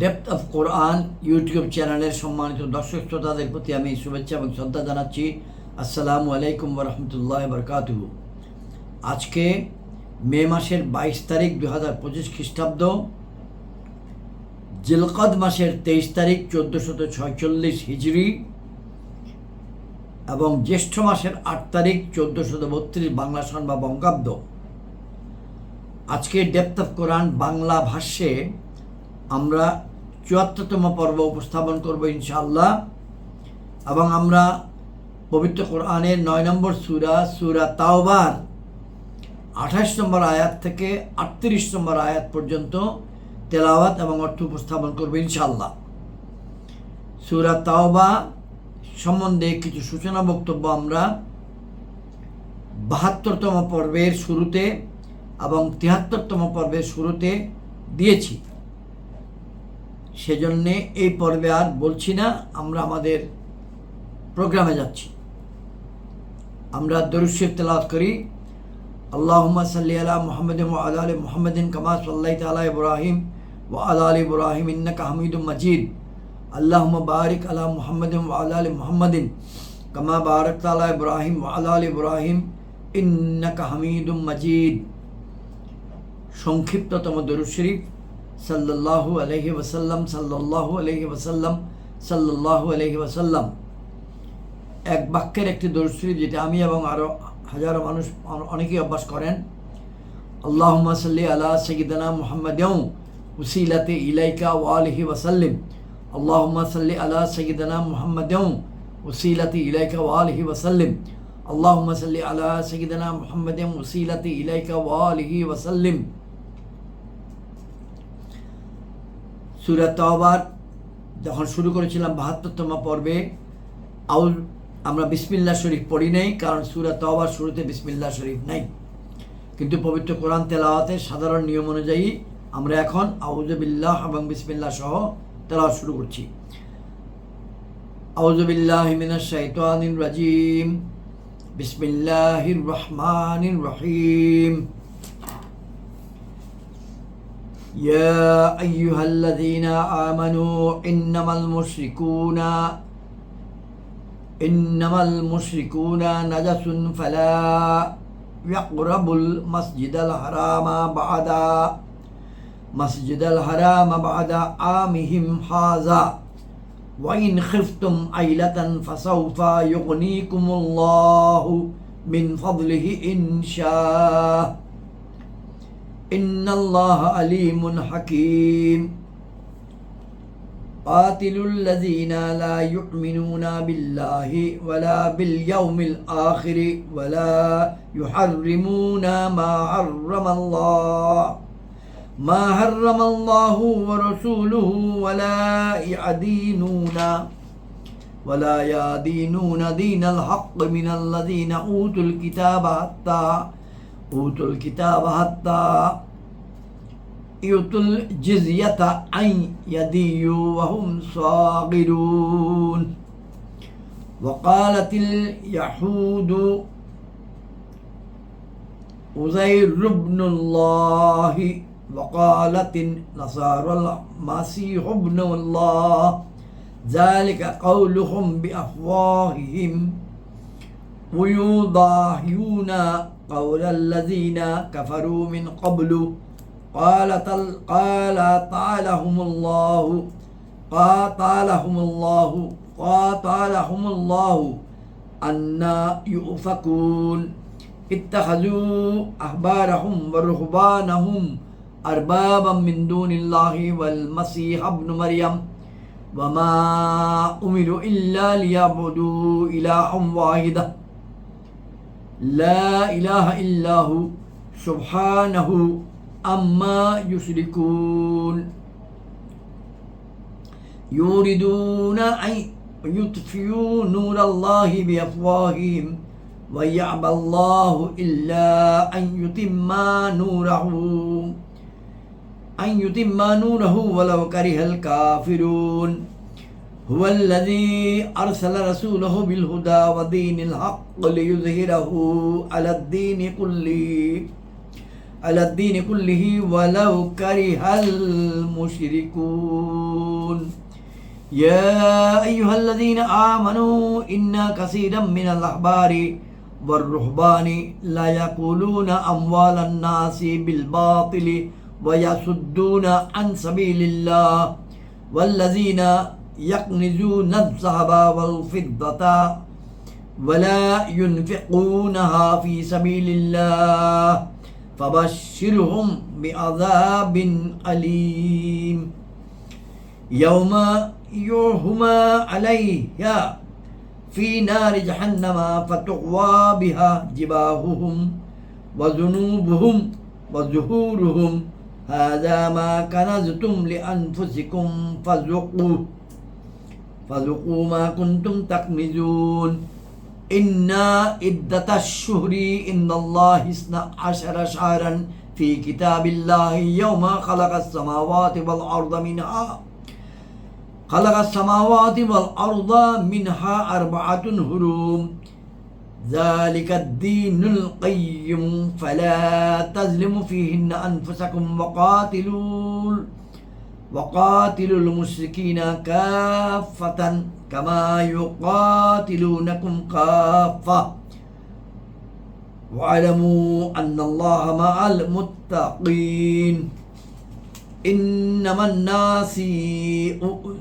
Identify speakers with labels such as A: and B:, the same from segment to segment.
A: Depth of Quran YouTube চ্যানেলের সম্মানিত দর্শক শ্রোতাদের প্রতি আমি শুভেচ্ছা এবং শ্রদ্ধা জানাচ্ছি। আসসালামু আলাইকুম রহমতুল্লাহ বরকাত আজকে মে মাসের বাইশ তারিখ দু হাজার পঁচিশ খ্রিস্টাব্দ, জিলকদ মাসের তেইশ তারিখ চোদ্দোশত ছয়চল্লিশ হিজড়ি এবং জ্যৈষ্ঠ মাসের আট তারিখ চোদ্দোশত বত্রিশ বাংলা সন বা বঙ্গাব্দ। আজকে ডেপথ অফ কোরআন বাংলা ভাষ্যে আমরা চুয়াত্তরতম পর্ব উপস্থাপন করব ইনশাআল্লাহ। এবং আমরা পবিত্র কোরআনের নয় নম্বর সুরা সুরা তাওবার, আঠাশ নম্বর আয়াত থেকে আটত্রিশ নম্বর আয়াত পর্যন্ত তেলাওয়াত এবং অর্থ উপস্থাপন করব ইনশাআল্লাহ। সুরা তাওবা সম্বন্ধে কিছু সূচনা বক্তব্য আমরা বাহাত্তরতম পর্বের শুরুতে এবং তিয়াত্তরতম পর্বের শুরুতে দিয়েছি। সেজন্যে এই পর্বে আর বলছি না, আমরা আমাদের প্রোগ্রামে যাচ্ছি। আমরা দরুশের তেলাওয়াত করি। আল্লাহুম্মা সাল্লি আলা মুহাম্মাদিন ওয়া আলা আলি মুহাম্মাদিন কামা সাল্লাইতা আলা ইব্রাহিম ওয়া আলা আলি ইব্রাহিম ইন্নাকা হামিদুম মাজিদ। আল্লাহুম্মা বারিক আলা মুহাম্মাদিন ওয়া আলা আলি মুহাম্মাদিন কামা বারাকতা আলা ইব্রাহিম ওয়া আলা আলি ইব্রাহিম ইন্নাকা হামিদুম মাজিদ। সংক্ষিপ্ততম দরুদ শরীফ সাল্লাল্লাহু আলহি ওসাল্লাম সাল্লাল্লাহু আলহি ওসাল্লাম সাল্লাল্লাহু আলহি ওসাল্লাম এক বাক্যের একটি দরুদ যেটা আমি এবং আরও হাজারো মানুষ অনেকেই অভ্যাস করেন, আল্লাহুম্মা সাল্লি আলা সঈদানা মুহাম্মদ উসিলাতে ইলাইকা ওয়ালিহি ওয়াসাল্লিম। আল্লাহুম্মা সাল্লি আলা সঈদানা মুহাম্মদ উসিলাতে ইলাইকা ওয়ালিহি ওয়াসাল্লিম। আল্লাহুম্মা সাল্লি আলা সঈদানা মুহাম্মদ উসিলাতে ইলাইকা ওয়ালিহি ওয়াসাল্লিম। সুরা যখন শুরু করেছিলাম বাহাত্তরতম পর্বে, আউল, আমরা বিসমিল্লা শরীফ পড়ি নাই, কারণ সুরা তওবার শুরুতে বিসমিল্লা শরীফ নাই। কিন্তু পবিত্র কোরআন তেলাওয়াতে সাধারণ নিয়ম অনুযায়ী আমরা এখন আউজবিল্লাহ এবং বিসমিল্লা সহ তেলাওয়াত শুরু করছি। আউজবিল্লাহ মিনাশ শাইতানির রাজিম। রহিম। يا أيها الذين آمنوا إنما المشركون إنما المشركون نجس فلا يقربوا المسجد الحرام بعد مسجد الحرام بعد عامهم هذا. وإن خفتم عيلة فسوف يغنيكم الله من فضله إن شاء. إن الله عليم حكيم. قاتلوا الذين لا يؤمنون بالله ولا باليوم الآخر ولا يحرمون ما حرم الله. ما حرم الله ورسوله ولا يدينون ولا يدينون دين الحق من الذين أوتوا الكتاب حتى أوتوا الكتاب حتى يؤتوا الجزية عن يدي وهم صاغرون. وقالت اليهود أزير بن الله وقالت النصارى المسيح ابن الله ذلك قولهم بأفواههم. ويضاهون قول الذين كفروا من قبل. قال قال طالهم الله قاتلهم الله قاتلهم الله أن يؤفكون. اتخذوا أحبارهم ورهبانهم أربابا من دون الله والمسيح ابن مريم. وما أمروا إلا ليعبدوا إلها واحدة لا إله إلا هو سبحانه أما يشركون. يريدون أن يطفئوا نور الله بأفواههم ويعبى الله إلا أن يتم نوره. أن يتم نوره ولو كره الكافرون. هو الذي أرسل رسوله بالهدى ودين الحق ليظهره على الدين كله على الدين كله ولو كره المشركون. يا أيها الذين آمنوا إن كثيرا من الأحبار والرهبان لا يقولون أموال الناس بالباطل ويصدون عن سبيل الله والذين يكنزون الذهب والفضة ولا ينفقونها في سبيل الله فبشرهم بعذاب أليم. يوم يعهما عليها في نار جهنم فتقوى بها جباههم وذنوبهم وظهورهم. هذا ما كنزتم لأنفسكم فذوقوه. فذوقوا ما كنتم تكنزون إن عدة الشهر إن الله اثنا عشر شهرا في كتاب الله يوم خلق السماوات والأرض منها خلق السماوات والأرض منها أربعة هروم ذلك الدين القيم فلا تظلموا فيهن أنفسكم وقاتلوا وقاتلوا المشركين كافة كما يقاتلونكم كافة. واعلموا أن الله مع المتقين. إنما الناس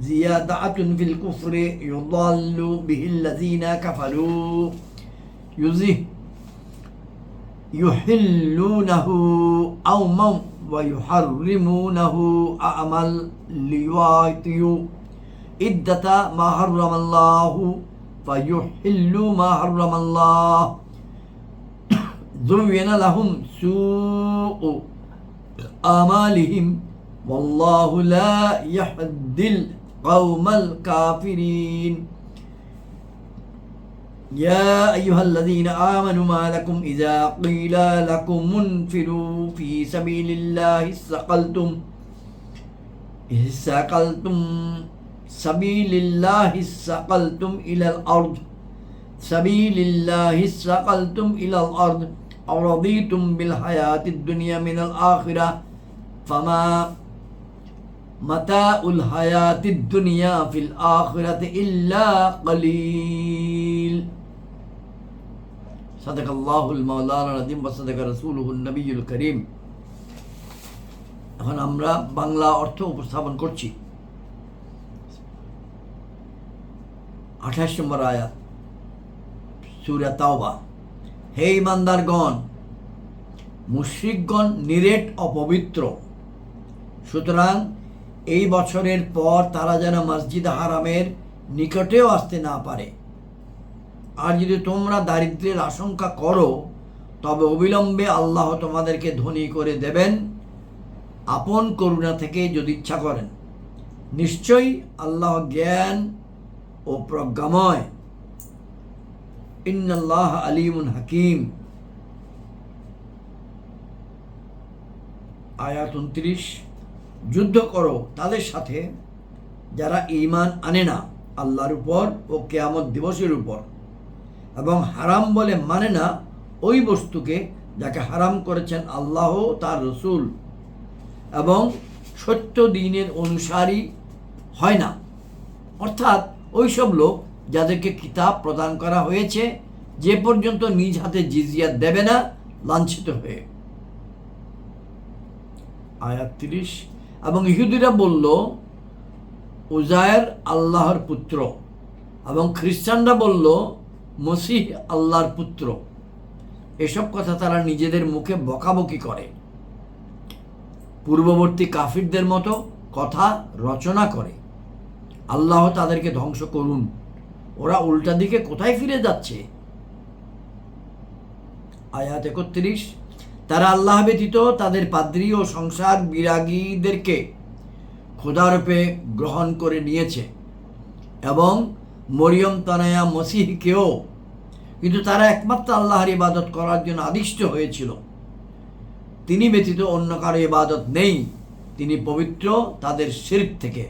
A: زيادة في الكفر يضل به الذين كفروا. يزه يحلونه أوما ويحرمونه أعمل ليواتيوا عدة ما حرم الله فيحلوا ما حرم الله. زين لهم سوء آمالهم والله لا يهدي القوم الكافرين. يا أيها الذين آمنوا ما لكم إذا قيل لكم انفروا في سبيل الله استقلتم استقلتم سبيل الله استقلتم إلى الأرض سبيل الله استقلتم إلى الأرض أو رضيتم بالحياة الدنيا من الآخرة فما متاع الحياة الدنيا في الآخرة إلا قليل صدق الله المولانا العظيم وصدق رسوله النبي الكريم এখন আমরা বাংলা অর্থ উপস্থাপন করছি আঠাশ নম্বর আয়াত সুরা তাওবা হে ইমানদারগণ মুশ্রিকগণ নিরেট অপবিত্র সুতরাং এই বছরের পর তারা যেন মসজিদ হারামের নিকটেও আসতে না পারে আর যদি তোমরা দারিদ্র্যের আশঙ্কা করো, তবে অবিলম্বে আল্লাহ তোমাদেরকে ধনী করে দেবেন। আপন করুণা থেকে যদি ইচ্ছা করেন। নিশ্চয়ই আল্লাহ জ্ঞান ও প্রজ্ঞাময়। ইন্নাল্লাহ আলিমুন হাকিম। আয়াত উনত্রিশ। যুদ্ধ করো তাদের সাথে যারা ইমান আনে না, আল্লাহর উপর ও কেয়ামত দিবসের উপর। এবং হারাম বলে মানে না, ওই বস্তুকে যাকে হারাম করেছেন আল্লাহ, তার রসুল। এবং সত্য দিনের অনুসারী হয় না। অর্থাৎ ওইসব লোক যাদেরকে কিতাব প্রদান করা হয়েছে, যে পর্যন্ত নিজ হাতে জিজিয়া দেবে না, লাঞ্ছিত হয়ে। আয়াত তিরিশ। এবং ইহুদিরা বলল, উজায়ের আল্লাহর পুত্র। এবং খ্রিস্টানরা বলল মসিহ আল্লাহর পুত্র। এসব কথা তারা নিজেদের মুখে বকাবকি করে। পূর্ববর্তী কাফিরদের মতো কথা রচনা করে। আল্লাহ তাদেরকে ধ্বংস করুন। ওরা উল্টা দিকে কোথায় ফিরে যাচ্ছে? আয়াত একত্রিশ। তারা আল্লাহ ব্যতীত তাদের পাদ্রী ও সংসার বিরাগীদেরকে খোদারূপে গ্রহণ করে নিয়েছে এবং মরিয়ম তানায়া মসিহকেও। কিন্তু তারা একমাত্র আল্লাহর ইবাদত করার জন্য আদিষ্ট হয়েছিল। তিনি ব্যতীত অন্য কারও ইবাদত নেই। তিনি পবিত্র তাদের শিরক থেকে।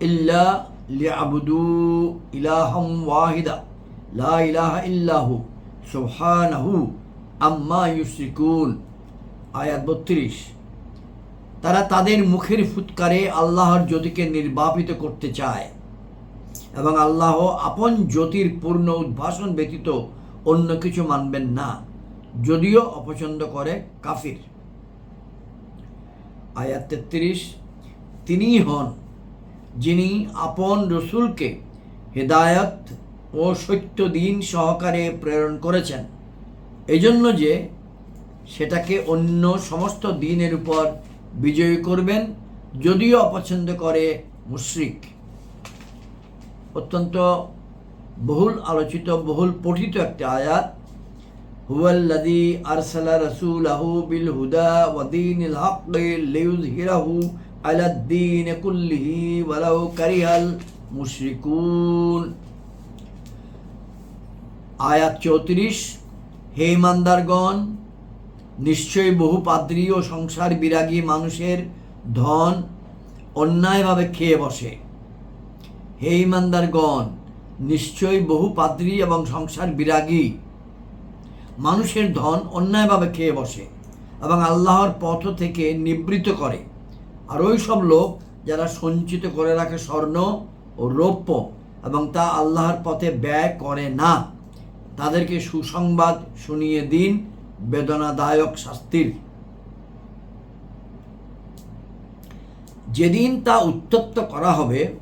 A: ইল্লা লিয়াবুদু ইলাহম ওয়াহিদা। লা ইলাহা ইল্লাহু সুবহানাহু আম্মা ইউসিকুন আয়াত বত্রিশ। তারা তাদের মুখের ফুৎকারে আল্লাহর জ্যোতিকে নির্বাপিত করতে চায় এবং আল্লাহ আপন জ্যোতির পূর্ণ উদ্ভাসন ব্যতীত অন্য কিছু মানবেন না, যদিও অপছন্দ করে কাফির। আয়াত তেত্রিশ তিনিই হন যিনি আপন রসুলকে হেদায়ত ও সত্য দিন সহকারে প্রেরণ করেছেন। এজন্য যে সেটাকে অন্য সমস্ত দিনের উপর বিজয়ী করবেন, যদিও অপছন্দ করে মুশরিক। অত্যন্ত বহুল আলোচিত, বহুল পঠিত একটা আয়াত। হুয়াল্লাদি আরসালা রাসূলাহু বিল হুদা ওয়া দীনিল হাক্কি লিইয়ুযহিরাহু আলাদ-দীন কুল্লিহি ওয়ালাউ কারিহাল মুশরিকুন। আয়াত চৌত্রিশ, হে ইমানদারগণ নিশ্চয়ই বহু পাদ্রী ও সংসার বিরাগী মানুষের ধন অন্যায়ভাবে খেয়ে বসে। হে ইমানদারগণ, নিশ্চয়ই বহু পাদ্রী এবং সংসার বিরাগী মানুষের ধন অন্যায়ভাবে খেয়ে বসে এবং আল্লাহর পথ থেকে নিবৃত করে। আর ওই সব লোক যারা সঞ্চিত করে রাখে স্বর্ণ ও রৌপ্য এবং তা আল্লাহর পথে ব্যয় করে না, তাদেরকে সুসংবাদ শুনিয়ে দিন বেদনাদায়ক শাস্তির। যেদিন তা উত্তপ্ত করা হবে,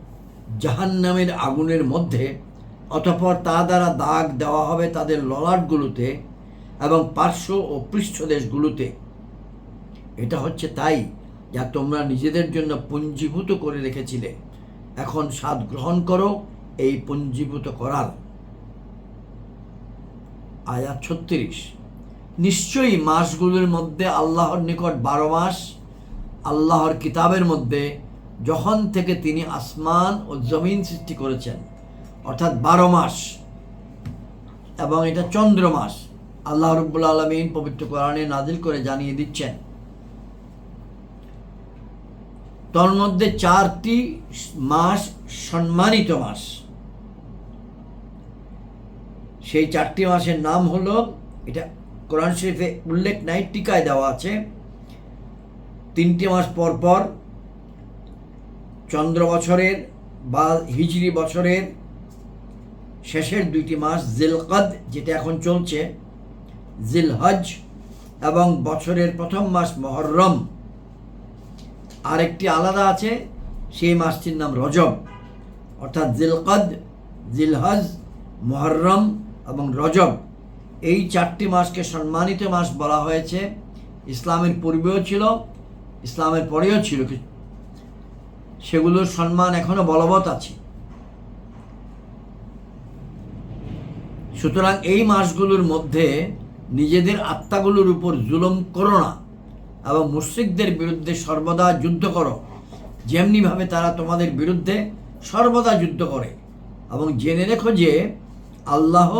A: জাহান্নামের আগুনের মধ্যে, অতঃপর তা দ্বারা দাগ দেওয়া হবে তাদের ললাটগুলোতে এবং পার্শ্ব ও পৃষ্ঠদেশগুলোতে এটা হচ্ছে তাই যা তোমরা নিজেদের জন্য পুঞ্জীভূত করে রেখেছিলে। এখন স্বাদ গ্রহণ করো এই পুঞ্জীভূত করার। আয়াত ছত্রিশ। নিশ্চয়ই মাসগুলোর মধ্যে আল্লাহর নিকট বারো মাস, আল্লাহর কিতাবের মধ্যে যখন থেকে তিনি আসমান ও জমিন সৃষ্টি করেছেন, অর্থাৎ বারো মাস এবং এটা চন্দ্র মাস, আল্লাহ রব্বুল আলমিন পবিত্র কোরআনে নাজিল করে জানিয়ে দিচ্ছেন। তোর মধ্যে চারটি মাস সম্মানিত মাস। সেই চারটি মাসের নাম হলো, এটা কোরআন শরীফে উল্লেখ নাই, টিকায় দেওয়া আছে। তিনটি মাস পর পর চন্দ্র বছরের বা হিজরি বছরের শেষের দুইটি মাস জিলকদ, যেটা এখন চলছে, জিলহজ এবং বছরের প্রথম মাস মহরম। আরেকটি আলাদা আছে, সেই মাসটির নাম রজব। অর্থাৎ জিলকদ, জিলহজ, মহরম এবং রজব। এই চারটি মাসকে সম্মানিত মাস বলা হয়েছে। ইসলামের পূর্বেও ছিল, ইসলামের পরেও ছিল সেগুলোর সম্মান এখনও বলবৎ আছে। সুতরাং এই মাসগুলোর মধ্যে নিজেদের আত্মাগুলোর উপর জুলুম করো না এবং মুশ্রিকদের বিরুদ্ধে সর্বদা যুদ্ধ করো। যেমনিভাবে তারা তোমাদের বিরুদ্ধে সর্বদা যুদ্ধ করে। এবং জেনে রেখো যে আল্লাহ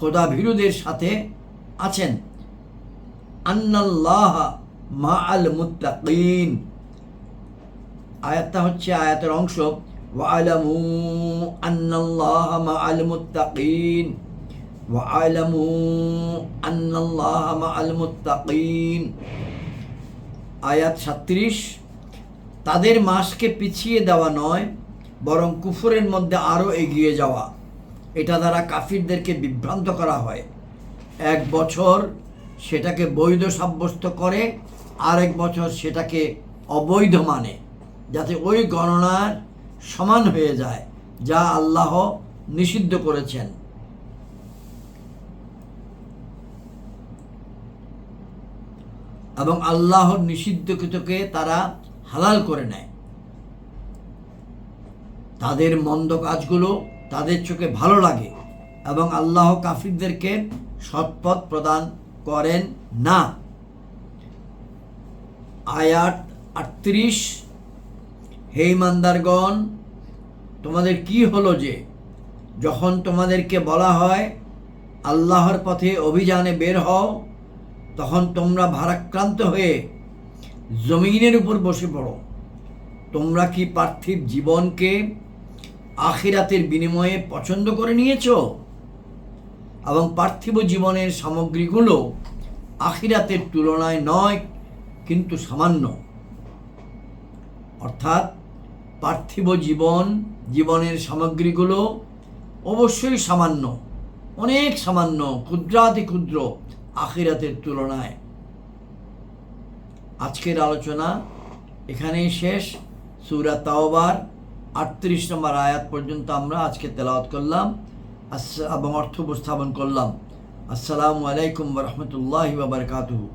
A: খোদা ভীরুদের সাথে আছেন। আন্নাল্লাহ মা আল মুত্তাকিন। আয়াতটা হচ্ছে আয়াতের অংশ। ওয়ালামু আন্নাল্লাহ মা আল মুত্তাকিন। ওয়ালামু আন্নাল্লাহ মা আল মুত্তাকিন। আয়াত সাত্রিশ তাদের মাসকে পিছিয়ে দেওয়া নয়, বরং কুফুরের মধ্যে আরও এগিয়ে যাওয়া। এটা দ্বারা কাফিরদেরকে বিভ্রান্ত করা হয়। এক বছর সেটাকে বৈধ সাব্যস্ত করে, আরেক বছর সেটাকে অবৈধ মানে যাতে ওই গণনার সমান হয়ে যায়, যা আল্লাহ নিষিদ্ধ করেছেন। এবং আল্লাহর নিষিদ্ধকৃতকে তারা হালাল করে নেয়। তাদের মন্দ কাজগুলো তাদের চোখে ভালো লাগে এবং আল্লাহ কাফিরদেরকে সৎপথ প্রদান করেন না। আয়াত আটত্রিশ, হে ইমানদারগণ, তোমাদের কি হলো যে যখন তোমাদেরকে বলা হয় আল্লাহর পথে অভিযানে বের হও, তখন তোমরা ভারাক্রান্ত হয়ে জমিনের উপর বসে পড়ো। তোমরা কি পার্থিব জীবনকে আখিরাতের বিনিময়ে পছন্দ করে নিয়েছ? এবং পার্থিব জীবনের সামগ্রীগুলো আখিরাতের তুলনায় নয়, কিন্তু সামান্য। অর্থাৎ পার্থিব জীবন, জীবনের সামগ্রীগুলো অবশ্যই সামান্য, অনেক সামান্য, ক্ষুদ্রাতি ক্ষুদ্র আখিরাতের তুলনায়। আজকের আলোচনা এখানেই শেষ। সুরা তাওবার আটত্রিশ নম্বর আয়াত পর্যন্ত আমরা আজকে তেলাওয়াত করলাম। এবং অর্থ উপস্থাপন করলাম। আসসালামু আলাইকুম রহমতুল্লাহ বাবরকাতুহু